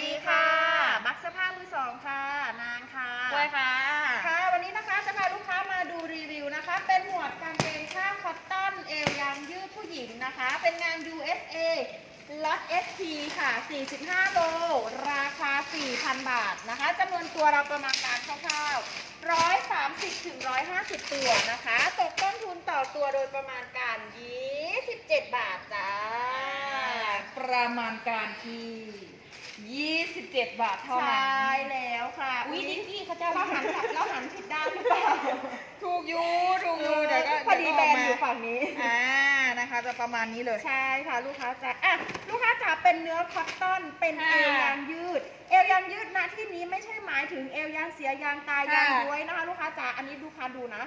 ดีค่ะบักเสื้อผ้ามือสองค่ะ นางค่ะกล้วยค่ะ ค่ะ วันนี้นะคะจะพาลูกค้ามาดูรีวิวนะคะ เป็นหมวดกางเกงผ้าคอตตอนเอวยางยืดผู้หญิงนะคะ เป็นงาน USA ล็อต SP ค่ะ 45 โล ราคา 4,000 บาทนะคะจำนวนตัวเราประมาณการคร่าวๆ 130ถึง150 ตัวนะคะ ตกต้นทุนต่อตัวโดยประมาณการ 27 บาทจ้า ประมาณการที่ 27 บาทเท่าใชนั้่นแล้วค่ะอุ๊ยนี่นี่พี่เขาจะเราหันกลับเราหันผิดด้านหรือเปล่าถูกอยู่ถูกอยู่เดี๋ยวก็พอดีเยวแบก็รนด์อยู่มาฝั่งนี้ อ่านะคะ จะประมาณนี้เลย ใช่ค่ะลูกค้าจ๋าอะลูกค้าจ๋าเป็นเนื้อคอตตอน เป็นค่ะเอวยางยืด เอวยางยืดนะที่นี้ไม่ใช่หมายถึงเอวยางเสียยางตายยางค่ะย้วยนะคะ ลูกค้าจ๋าอันนี้ลูกค้าดูนะ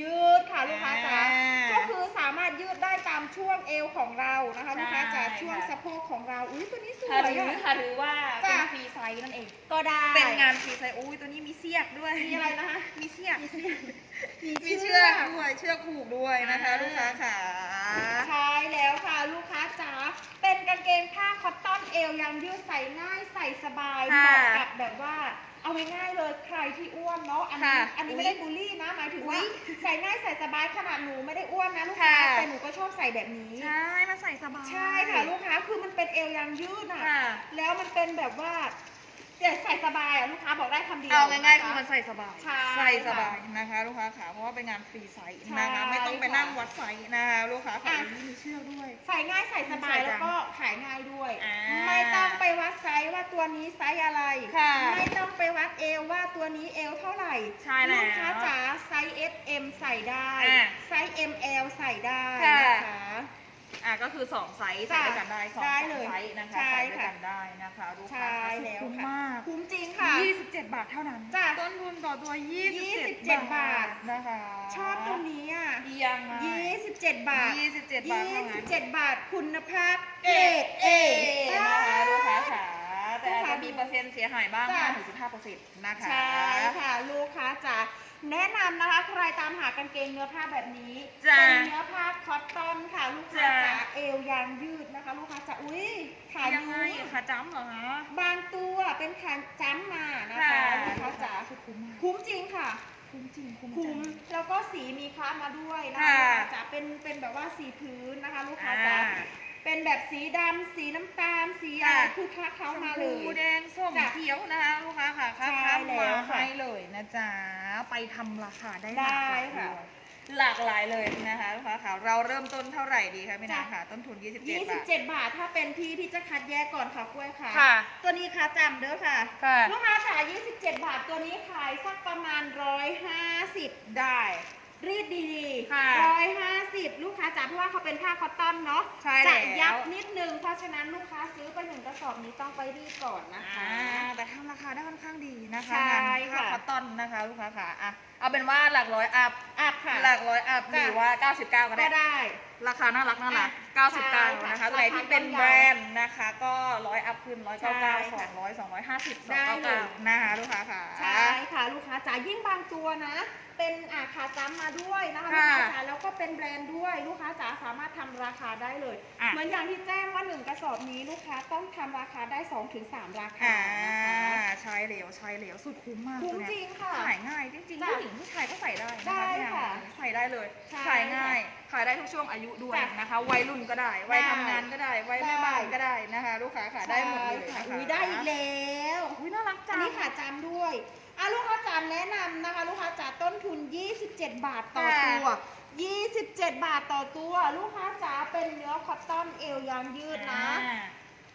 ยืดค่ะลูกค้าจ๋าอ่าก็คือสามารถยืดได้ตามช่วงเอวของเรานะคะ ใช่ลูกค้าจ๋าค่ะช่วงสะโพกของเราอุ้ยตัวนี้สวค่ะหยรืออะ ค่ะหรือว่าเป็นจ้ะฟรีไซส์นั่นเอง ก็ได้เป็นงานฟรีไซส์อุ้ยตัวนี้มีเสียกด้วยมีอะไรนะคะ มีเสียกมีมีเชือกด้วยเชือกผูกด้วยนะคะ อ่า ลูกค้าค่ะ ใช่แล้วค่ะลูกค้าจ๋าเป็นกางเกงผ้าคอตตอนเอวยางยืดใส่ง่ายใส่สบายเหค่ะมาะกับแบบว่า เอาง่ายๆเลยใครที่อ้วนเนาะอันนี้ค่ะอันนี้อุ๊ยไม่ได้บูลลี่นะหมายถึงว่าอุ๊ยใส่ง่ายใส่สบายขนาดหนูไม่ได้อ้วนนะลูกค้าค่ะ แต่หนูก็ชอบใส่แบบนี้ ใช่มาใส่สบายใช่ค่ะลูกค้าคือมันเป็นเอวยางยืดอะ ค่ะ แล้วมันเป็นแบบว่า แต่ใส่สบายอะลูกค้าบอกได้คำเดียวเอาง่ายๆะะคือมันใส่สบาย ใช่ ใส่สบายนะคะ ลูกค้าขาเพราะว่าเป็นงานฟรีไซส์นะคะ ใช่ไม่ต้องไปนั่งวัดไซส์นะคะลูกค้าขาอะ มีเชือกด้วย ใส่ง่ายใส่สบายใส่จังแล้วก็ขายง่ายด้วย อ่าไม่ต้องไปวัดไซส์ว่าตัวนี้ไซส์อะไร ค่ะไม่ต้องไปวัดเอวว่าตัวนี้เอวเท่าไหร่ใช่แล้วลูกค้าจ๋าไซส์ S M ใส่ได้ อะไซส์ M L ใส่ได้ค่ะ นะคะ อะก็คือ2ไซส์ใส่ด้วยกันได้สองได้เลยไซส์นะคะใช่ใส่ด้วยค่ะกันได้นะคะลูกใช่ค้าค่ะแล้วคุ้มค่ะ มาก คุ้มจริงค่ะ 27 บาทเท่านั้น จ้ะต้นทุนต่อตัว 27 27บาทนะคะชอบตรงนี้อะยังไง27 บาท 27 บาทเท่านั้น 27 บาทคุณภาพเกเอรดเอ นะคะลูกค้าขาแต่อาจลูกค้าจะมีเปอร์เซ็นต์เสียหายบ้างจ้ะ5ถึง15เปอร์เซ็นต์นะคะ ใช่ค่ะ ลูกค้าจ๋า แนะนำนะคะใครตามหากางเกงเนื้อผ้าแบบนี้จ้ะเป็นเนื้อผ้าคอตตอนค่ะ ลูกค้าจ้ะ จ๋าเอวยางยืดนะคะ ลูกค้าจ๋าอุ้ยขายังไงยูขาจ้ำเหรอคะ บางตัวเป็นขาจ้ำมานะคะค่ะ ลูกค้าจ๋าคือคุ้มมากคุ้มจริงค่ะ คุ้มจริงคุ้มคุ้มจัง แล้วก็สีมีคลาสมาด้วยนะคะค่ะลูกค้าจ๋าเป็นเป็นแบบว่าสีพื้นนะคะ ลูกค้าจ๋าอ่า เป็นแบบสีดำสีน้ำตาล สีอะไรค่ะ คือคลาสเขามาเลชพูย แดงส้มจ้ะเขียวนะคะลูกค้าค่ะค่ะใช่ค่ะแล้วมาค่ะให้เลยนะจ๊ะไปทำราคาได้หได้ลากหลายค่ะ ด้วยหลากหลายเลยนะคะลูกค้าค่ะเราเริ่มต้นเท่าไหร่ดีคะพี่นาจ้ะ ค่ะ ต้นทุน 27 บาท 27 บาทถ้าเป็นพี่พี่จะคัดแยกก่อนค่ะกล้วยค่ะ ค่ะ ตัวนี้ค่ะจำเด้อค่ะ ค่ะ ลูกค้าจ๋า27 บาทตัวนี้ขายสักประมาณ 150 ได้ รีดดีค่ะ150ลูกค้าจ๋าเพราะว่าเขาเป็นผ้าคอตตอนเนาะใช่จะแล้ว ยับนิดนึง เพราะฉะนั้นลูกค้าซื้อไปหนึ่งกระสอบนี้ต้องไปรีดก่อนนะคะ อ่าแต่ทำราคาได้ค่อนข้างดีนะคะใช่งานผ้าค่ะ คอตตอนนะคะ ลูกค้าค่ะอะ เอาเป็นว่าหลักร้อยอัพอัพค่ะ หลักร้อยอัพหจ้ะรือว่า 99 ก็ก็ได้ ได้ ราคาน่ารักน่ารัก อะใช่99ค่ะนะคะตัวไหนที่เป็นราคาย่อมแบรนด์นะคะ ก็ร้อยอัพขึ้นร้อยใช่เก้าเก้าสค่ะองร้อยสองร้อยห้าสิบสได้องเก้าเลเก้ายนะคะลูกค้าค่ะ ใช่ค่ะลูกค้าจ๋ายิ่งบางตัวนะ เป็นอาขาจ้ำมาด้วยนะคะลูกค่ะค้าจ๋าแล้วก็เป็นแบรนด์ด้วยลูกค้าจ๋าสามารถทำราคาได้เลย อะ เหมือนอย่างที่แจ้งว่าหนึ่งกระสอบนี้ลูกค้าต้องทำราคาได้2-3ถึง3ราคาอ่านะคะใช้เหลวใช้เหลวสุดคุ้มมากคุ้มตัวเนี้ยจริงค่ะ ขายง่าย ได้นได้พี่นางค่ะ ใส่ได้เลยใช่ขายง่าย ขายได้ทุกช่วงอายุด้วยจ้ะนะคะ วัยรุ่นก็ได้ วัยได้ทำงานก็ได้ วัยแม่บ้านก็ได้นะคะ ลูกค้าค่ะได้หมดเลยใช่นะคะค่ะอุ้ยได้อีกแล้วอุ้ยน่ารักอัจันง นี้ขาจำด้วยอะลูกค้าจ๋าแนะนำนะคะ ลูกค้าจ๋าต้นทุน 27 บาทต่อค่ะตัว27 บาทต่อตัว ลูกค้าจ๋าเป็นเนื้อคอตตอนเอวยางยืดนะ อ่า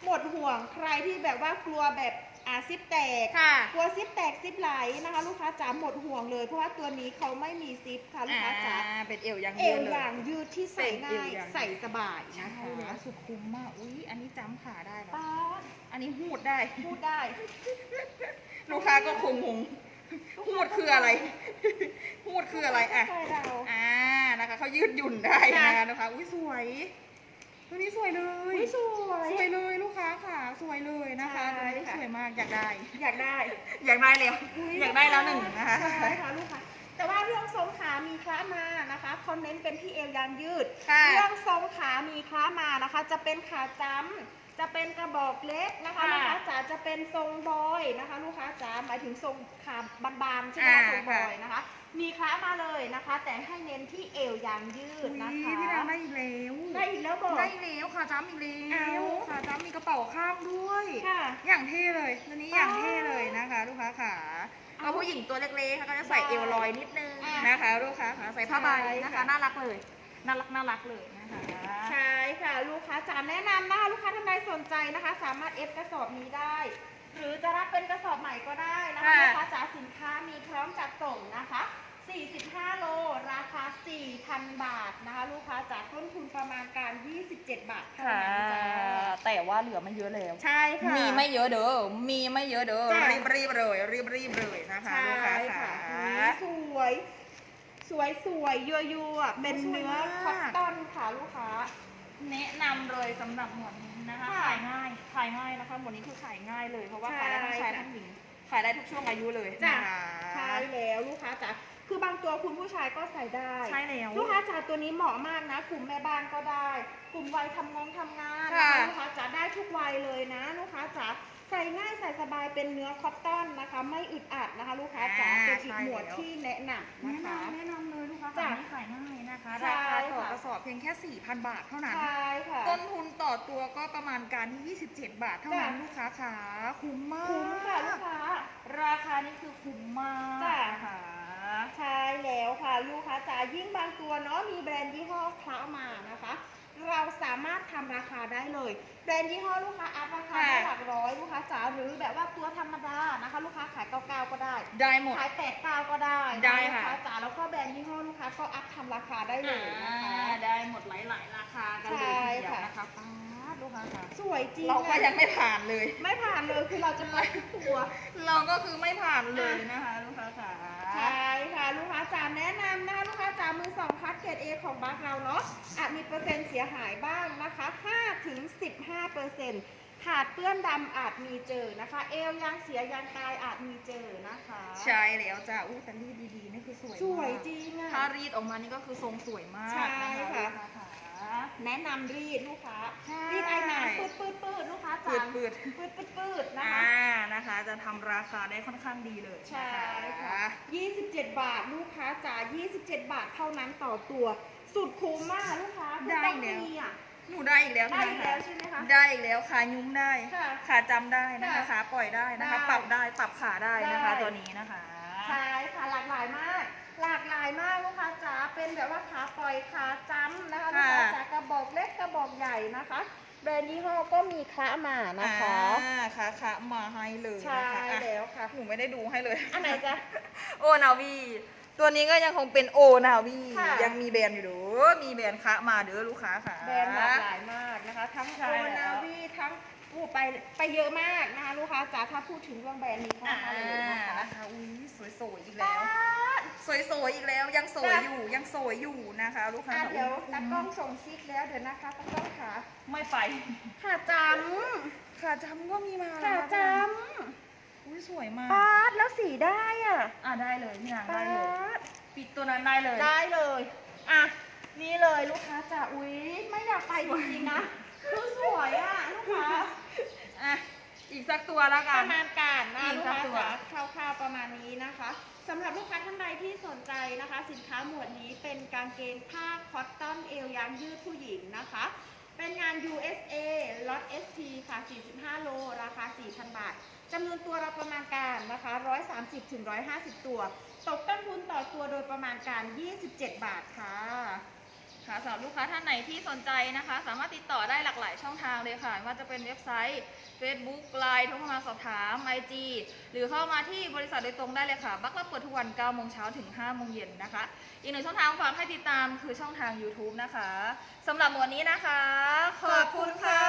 หมดห่วงใครที่แบบว่ากลัวแบบ อาซิปแตกค่ะกลัวซิปแตกซิปไหลนะคะ ลูกค้าจ๋าหมดห่วงเลย เพราะว่าตัวนี้เขาไม่มีซิปค่ะลูกค้าจ๋าอ่าเป็นเอวยังเอยืวดเลยอย่างยืดที่ใส่เป็นเอวง่ายอย่างยืดใส่สบายใช่นะคะแล้วสุดคุ้มมาก อุ้ยอันนี้จำขาได้เหรอป๊าดอันนี้หูดได้ พูดได้ลูกค้าก็คงงงหูดคืออะไรหูดคืออะไรอะใช่เรา อ่านะคะเขายืดหยุ่นได้นะคะนะคะอุ้ยสวย ตัวนี้สวยเลย อุ๊ยสวยสวย เลยนะคะใช่ตัวนี้ค่ะ สวยมากอยากได้ อยากได้อยากได้แล้วอยากได้แล้วหนึ่งนะคะใช่ค่ะลูกค้าแต่ว่าเรื่องทรงขามีคล้ามานะคะเขาเน้นเป็นที่เอวยางยืด ค่ะ เรื่องทรงขามีคล้ามานะคะ จะเป็นขาจ้ำ จะเป็นกระบอกเล็กนะคะค่ะลูกค้าจ๋าจะเป็นทรงบอยนะคะ ลูกค้าจ๋าหมายถึงทรงขาบานๆใช่ไหมคะอ่าทรงบอยค่ะ นะคะ มีค้ามาเลยนะคะ แต่ให้เน้นที่เอวยางยืดนะอุ๊คะยพี่นางได้อีกแล้วได้อีกแล้วบอก ได้อีกแล้วค่ะจ้าอีกแล้เอาวค่ะจ้ามีกระเป๋าข้างด้วย ค่ะ อย่างเท่เลยตัวนี้อย่างเท่เลยนะคะ ลูกค้าขาเอาเอาผู้หญิงตัวเล็กๆเขาก็จะใส่ได้เอวลอยนิดนึงอะนะคะ ลูกค้าขาใส่ผ้าใบใช่นะคะค่ะน่ารักเลย น่ารักน่ารักเลยนะคะใช่ค่ะ ลูกค้าจ๋าแนะนำนะคะลูกค้าท่านใดสนใจนะคะ สามารถเอฟกระสอบนี้ได้ หรือจะรับเป็นกระสอบใหม่ก็ได้นะคะค่ะ ลูกค้าจ๋าสินค้ามีพร้อมจัดส่งนะคะ 45 โล ราคา 4,000 บาทนะคะ ลูกค้าจ๋าต้นทุนประมาณการ 27 บาทเท่าค่ะ นั้นจ้าแต่ว่าเหลือไม่เยอะแล้ว ใช่ค่ะ มีไม่เยอะเด้อ มีไม่เยอะเด้อ จ้ะ รีบรีบๆเลยรีบรีบๆเลยนะคะใช่ลูกค้าค่ะค่ะ สวย สวยสวยยัวยัวๆเป็นเนื้อสวยมากคอตตอนค่ะลูกค้า แนะนำเลย สำหรับหมวดนี้นะคะค่ะขายง่าย ขายง่ายนะคะ หมวดนี้คือขายง่ายเลย เพราะว่าใช่ขายได้ทั้งชายค่ะทั้งหญิง ขายได้ทุกช่วงอายุเลยจ้ะนะคะใช่แล้วลูกค้าจ๋าคือบางตัวคุณผู้ชายก็ใส่ได้ ใช่แล้ว ลูกค้าจ๋าตัวนี้เหมาะมากนะ กลุ่มแม่บ้านก็ได้ กลุ่มวัยทำงงทำงานค่ะลูกค้าจ๋าได้ทุกวัยเลยนะลูกค้าจ๋าใส่ง่ายใส่สบายเป็นเนื้อคอตตอนนะคะ ไม่อึดอัดนะคะ ลูกค้าจ๋าเป็นอีกหมวดที่แนะนำแนะนะคะนำแนะนำ เลยลูกค้าจ้ะขายขายง่ายนะคะใช่ราคาต่อค่ะกระสอบเพียงแค่ 4,000 บาทเท่านั้น ใช่ค่ะ ต้นทุนต่อตัวก็ประมาณการที่ 27 บาทเท่านั้นจ้ะ ลูกค้าขาคุ้มมาก คุ้มค่ะลูกค้า ราคานี่คือคุ้มมากจ้ะนะคะใช่แล้วค่ะลูกค้าจ๋ายิ่งบางตัวเนาะมีแบรนด์ยี่ห้อคล้ามานะคะ เราสามารถทำราคาได้เลย แบรนด์ยี่ห้อลูกค้าอัพราคาได้หลักร้อยลูกค้าจ๋าหรือแบบว่าตัวธรรมดานะคะ ลูกค้าขายเก้าเก้าก็ ได้ได้หมดขายแปดเก้าก็ได้นได้ค่ะลูกค้าจ๋าแล้วก็แบรนด์ยี่ห้อลูกค้าก็อัพทำราคาได้เลยนะคะอ่าได้หมดหลายๆราคากันเลยทีเดียวใช่ค่ะนะคะป๊าดลูกค้าค่ะ สวยจริงเราก็อะยังไม่ผ่านเลย ไม่ผ่านเลยคือเราจะไปทุกตัว เราก็คือไม่ผ่านเลยนะคะลูกค้าขาใช่ค่ะลูกค้าจ๋าแนะนำนะคะลูกค้าจ๋ามือสองคัดเกรด A ของบัคเราเนาะอาจมีเปอร์เซ็นต์เสียหายบ้างนะคะ5ถึง15เปอร์เซ็นต์ ขาดเปื้อนดำอาจมีเจอนะคะ เอวยางเสียยางตายอาจมีเจอนะคะใช่แล้วจ้ะอู้แต่รีดดีๆนี่คือสวยสวยมากจริงอะ ถ้ารีดออกมานี่ก็คือทรงสวยมากใช่นะคะค่ะลูกค้าขาแนะนำรีดลูกค้าใช่ รีดไอ้น้ำปืดปืดปืดลูกค้าปืจ๋าดปืดปืดปืดปืดนะอ่าคะนะคะ จะทำราคาได้ค่อนข้างดีเลยใช่นค่ะ 27 บาทลูกค้าจ๋า27 บาทเท่านั้นต่อตัว สุดคุ้มมากลูกค้าคือต้องมีอะ หนูได้อีกแล้วได้อีกแล้วนะใช่ไหมคะได้อีกแล้วขายุ้มได้ค่ะขาจำได้นะคะค่ะขาปล่อยได้นะคะ ได้ปรับได้ปรับขาได้นะคะได้ ตัวนี้นะคะ ใช่ค่ะหลากหลายมาก หลากหลายมากลูกค้าจ๋าเป็นแบบว่าขาปล่อยขาจ้ำนะคะลูกค้าจ๋ากระบอกเล็กกระบอกใหญ่นะคะ แบรนด์ยี่ห้อก็มีคละมานะคะ อ่าขาขามาให้เลยใช่นะคะอะแล้วค่ะ หนูไม่ได้ดูให้เลยอันไหนจ๊ะ โอนาวี ตัวนี้ก็ยังคงเป็นโอนาวีค่ะ ยังมีแบรนด์อยู่เด้อมีแบรนด์คะมาเด้อลูกค้าค่ะ แบรนด์หลากหลายมากนะคะ ทั้งใช่โอแล้นาววีทั้งอู้ไปไปเยอะมากนะคะลูกค้าจ๋าถ้าพูดถึงเรื่องแบรนด์นี้เข้าอ่ามาเลยนะคะ นะคะอุ้ยสวยๆอีกป๊าแล้วดสวยๆอีกแล้วยังสวยจ้ะอยู่ยังสวยอยู่นะคะ ลูกค้าอะค่ะเดี๋ยวอุ๊ตากล้องส่งซิกแล้วเดี๋ยวนะคะตากล้องขาไม่ไป ขาจขาจำก็มีมาำขาจ อุ้ยสวยมาำกปาดแล้วสีได้อะอะได้เลยพี่นางปาได้เลย ดปิดตัวนั้นได้เลย ได้เลย อะ นี่เลยลูกค้าจ๋าอุ๊ย ไม่อยากไปจริงๆนะคือสวยอะลูกค้า อะ อีกสักตัวแล้วปกัน ระมาณการนะอีกลูกสักค้าตัว จ๋าคร่าวๆประมาณนี้นะคะสำหรับลูกค้าท่านใดที่สนใจนะคะ สินค้าหมวดนี้เป็นกางเกงผ้าคอตตอนเอวยางยืดผู้หญิงนะคะ เป็นงาน USA ล็อต ST ค่ะ 45 โล ราคา 4,000 บาท จำนวนตัวเราประมาณการนะคะ 130ถึง150 ตัว ตกต้นทุนต่อตัวโดยประมาณการ 27 บาทค่ะค่ะสำหรับลูกค้าท่านไหนที่สนใจนะคะ สามารถติดต่อได้หลากหลายช่องทางเลยค่ะไม่ว่าจะเป็นเว็บไซต์ Facebook ไลน์โทรมาสอบถาม IG หรือเข้ามาที่บริษัทโดยตรงได้เลยค่ะบักรับเปิดทุกวัน9โมงเช้าถึง5โมงเย็นนะคะ อีกหนึ่งช่องทางฝากให้ติดตามคือช่องทาง YouTube นะคะสำหรับวันนี้นะคะ ขอบคุณค่ะ